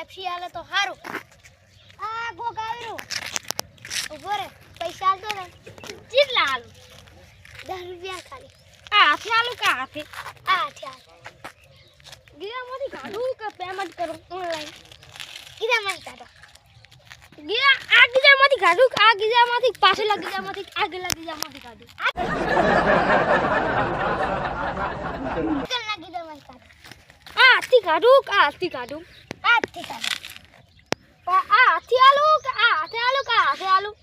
Pepsi આલે તો સારું આ કોક આવ્યું ઊભો રે પૈસા આલતો ને. કેટલા આલું? દસ રૂપિયા ખાલી. આ હાથે આલું કે હાથે? આ હાથે આલ. ગીરામાંથી કાઢું કે પેમેન્ટ કરું ઓનલાઈન મને કાઢો. ગીરા આ ગીજામાંથી કાઢું કે આ ગીજામાંથી પાછળના ગીજામાંથી કે આગળના ગીજામાંથી કાઢું ચાલ ના કીધા મને કાઢો આ હાથથી કાઢું કે આ હાથથી કાઢું? આ હાથથી કાઢો. આ હાથથી આલું કે આ હાથે આલું કે આ હાથે આલું?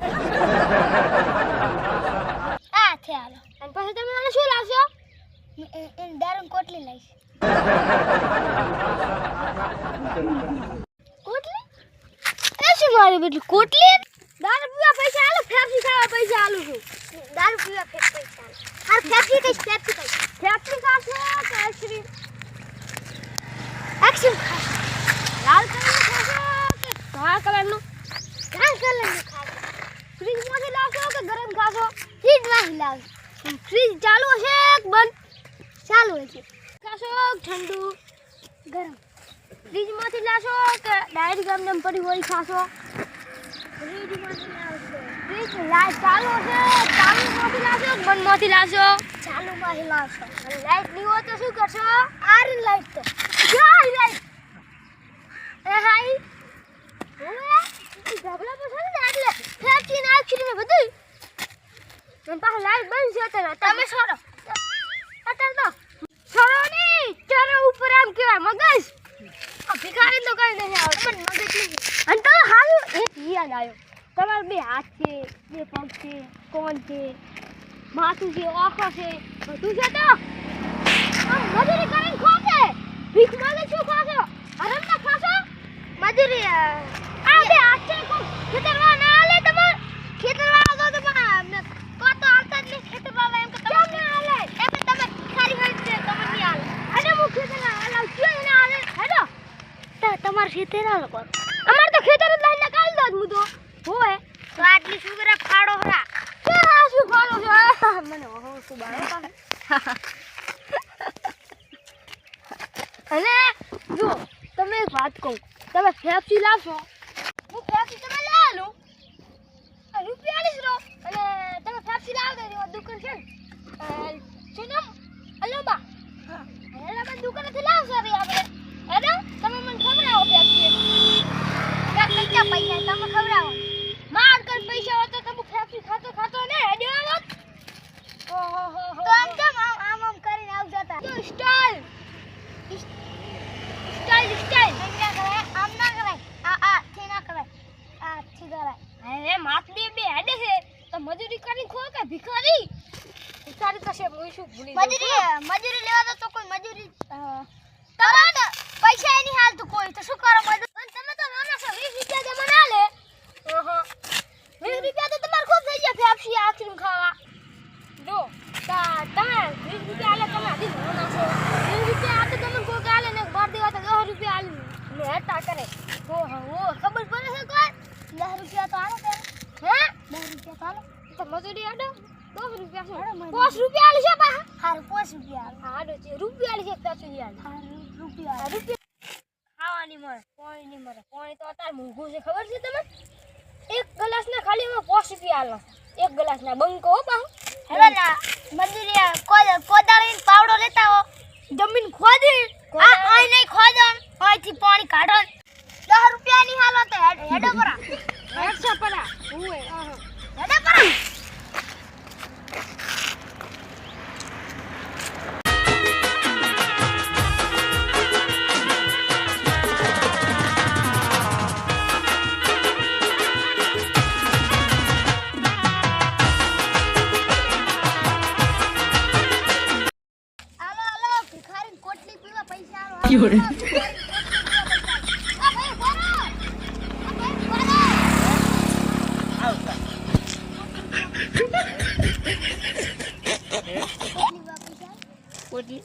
આ હાથે આલો. અને પછી તમે મને શું લાવશો? એને દારૂ કોટલી લઈશ. કોટલી? એ શું મારી બેટી કોટલી? દારૂ પીવા પૈસા આલો ફેફસી ખાવા પૈસા આલું છું. દારૂ પીવા પૈસા આલો. આ પેપ્સી કઈ પેપ્સી કઈ ફેફસી ખાશો કે આઈસ્ક્રીમ એક્શન ખાસ લાલ કલરનું ખાશો કે ધોળા કલરનું લાલ કલરનું ખાસ ફ્રીજમાંથી લાવશો કે ગરમ ખાશો ફ્રીજમાં લાવ ફ્રીજ ચાલુ હશે કે બંધ છે. હશે ઠંડુ ગરમ. ફ્રીજમાંથી લાશો કે ડાયરેક્ટ ગરમ પડી હોય ખાશો ફ્રીજ લાઈટ ચાલુ છે ચાલુમાંથી લાવશો કે બંધમાંથી લાવશો ચાલુમાં લાવશો અને લાઈટ નહીં હોય તો શું કરશો? આર લાઈટ તો. લાઈટ. એ? હાઈ ઢગલા પર છે ને એટલે ફેંકી નાખી બધું અને પાછું લાઈટ બંધ છે તમે છોડો. અત્યારે તો છોડો નહીં ચારો ઉપર આમ કેવાય મગજ. ભિખારી તો કઈ નહીં આવે પણ મગજ નહીં અને તો હારું એક યાદ આવ્યો. તમારા બે હાથ છે બે પગ છે કોણ છે માથું છે આંખો છે બધું છે તો આમ મજૂરી કરીને ખોશે ભીખ માગે શું ખાશો હરમતા ખાશો મજૂરી આ બે હાથ છે કોણ ખેતરવા ના આલે તમાર ખેતરવાળા તો તમે અમને કો તો આવતા જ નહીં ખેતરવાળા એમ કે તમે કેમ ના આલે એમ કે તમે ખાલી હોય છે તમે નહીં આલે અને હું ખેતરના આલાવ ક્યાં એને આલે હેડો તો તમારે ખેતર આલો કોણ અમાર તો ખેતર જ લઈને કાલ દો હું તો હોય તો આટલી સુગરા ફાડો હરા કે આ શું ખાલો છે મને ઓહો શું બાળો અને જો તમે એક વાત કહું. તમે ફેફસી લાવશો? હું ફેફસી તમે લઈ આલું રૂપિયા આલીશ રહો. અને તમે ફેફસી લાવ દેજો દુકાન છે શું નામ અલોબા. અલોબા દુકાનેથી લાવશો રે આપણે. હેડો તમે મને ખવડાવો ફેફસી કાક પૈસા તમે ખવડાવો. માર કર પૈસા હોય તો તમે ફેફસી ખાતો ખાતો ને હેડો આવો ઓહો હો હો તો આમ આમ આમ કરીને આવજો તા તો સ્ટાઇલ સ્ટાઇલ સ્ટાઇલ એમ ના કરાય આમ ના કરાય આ આ થી ના કરાય આ થી અરે માત બે હેડે છે તો મજૂરી કરી ખો કે ભિખારી? તો છે હું શું ભૂલી મજૂરી મજૂરી લેવા તો કોઈ મજૂરી તમારે પૈસા એની હાલ તો કોઈ તો શું કરો મજૂર? પણ તમે તો નાના છો વીસ રૂપિયા જમા ના લે. ઓહો. વીસ રૂપિયા તો તમારે ખૂબ થઈ ગયા ફેફસી આઈસ્ક્રીમ ખાવા. જો તા તમે વીસ રૂપિયા આલે તમે હજી નાના છો વીસ રૂપિયા આ તો તમે કોક આલે ને બાર દેવા તો દસ રૂપિયા આલે. હેટા કરે. ઓ ખબર પડે છે કોઈ? દસ રૂપિયા તો આલો હે? દસ રૂપિયા તો આલો. તો મજૂરી આડો. દસ રૂપિયા મજૂરી. પાંચ રૂપિયા આલે છે પા હારું પાંચ રૂપિયા આલો. આડો છે. રૂપિયા આલે છે પેસું આલે. હા રૂપિયા રૂપિયા ખાવાની મળે. પાણી નહીં મળે. પાણી તો અત્યારે મોંઘું છે ખબર છે તમે એક ગ્લાસના ખાલી અમે પાંચ રૂપિયા આલો. એક ગ્લાસના બંકો હો પાહો. હવે ના મજૂરી આ કોદ- કોદાળીનો પાવડો લેતા હો જમીન ખોદી. આ કોદાળી? અહીં નહીં ખોદો અહીંથી પાણી કાઢો. દસ રૂપિયાની હાલો તો હેડ- હેડો પરા. એકસો પડા ઉએ. હેડો પરા. હાલો હાલો ભિખારી કોટલી પીવા પૈસા આલો હાલો, હાલો, ભિખારીની કોટલી પીવા પૈસા. આ ભાઈ ઊભા રહો. આ ભાઈ ઊભા રહો. કોટલી પીવા પૈસા. કોટલી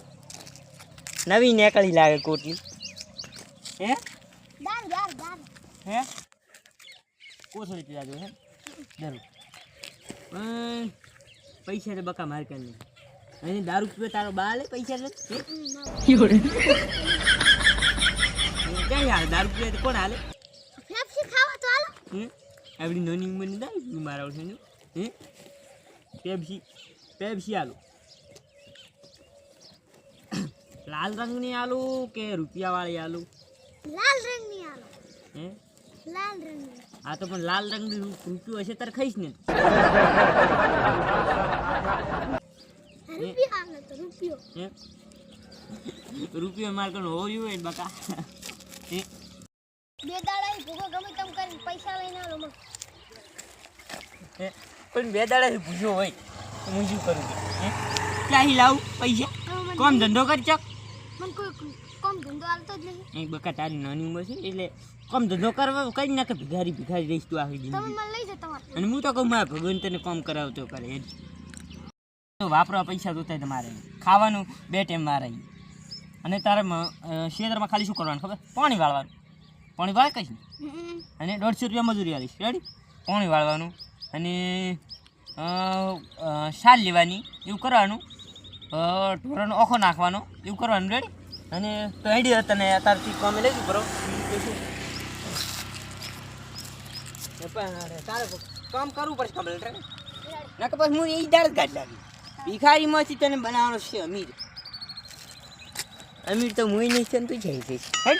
નવી નીકળી લાગે કોટલી હે? હે? કોસો પીવા જો હે? દારૂ પણ પૈસા તો બકા માર કરી અહીં દારૂ પીવે તારો બા લે પૈસા લે? ક્યાં હાલે? દારૂ પીવે કોણ હાલે? હાલો. આપણી નોની ઉંમરની દારૂ મારા છે. હે? પેપ્સી પેપ્સી આલુ લાલ રંગની આલુ કે રૂપિયાવાળી આલુ? લાલ રંગની આલુ. હે? લાલ રંગની. હા તો પણ લાલ રંગની રૂપિયો હશે તાર ખાઈશ ને. રૂપિયા હાલો તો રૂપિયો. હે? રૂપિયો મારે કણ હોવું હોય ને બકા? હે? બે દાડા ભૂગો ગમે તેમ કરીને પૈસા લઈને આવો પણ બે દાડા ભૂજો હોય હું શું કરું? કે હે? ક્યાંથી લાવું પૈસા? કોમ ધંધો કરી ચક મને કોઈ કોમ ધંધો હાલતો જ નહીં. એ બકા તારી નાની ઉંમર છે એટલે કોમ ધંધો કરવા કઈ નાખે ભિખારી ભિખારી રહીશ તું આખી તમે મને લઈ તમારે. અને હું તો કહું મારા ભગવાન તને કામ કરાવતો કરે એ તો વાપરવા પૈસા તો થાય તમારે. ખાવાનું બે ટાઈમ મારે અને તારે મ- ખાલી શું કરવાનું ખબર? પાણી વાળવાનું. પાણી વાળ કહીશ ને અને દોઢસો રૂપિયા મજૂરી આવીશ રેડી? પાણી વાળવાનું. અને અ, લેવાની એવું કરવાનું. અ, ઓખો નાખવાનો. એવું કરવાનું રેડી અને તો આઈડિયા તને અત્યારથી કામે લઈ બરો તારે કામ કરવું પડશે કમ્પ્લીટ ના કે પછી હું એ દાળ કાઢી લાગી ભિખારીમાંથી તને બનાવવાનો છે અમીર. અમીર તો હું નહીં છે તું જઈ જઈશ હેડ.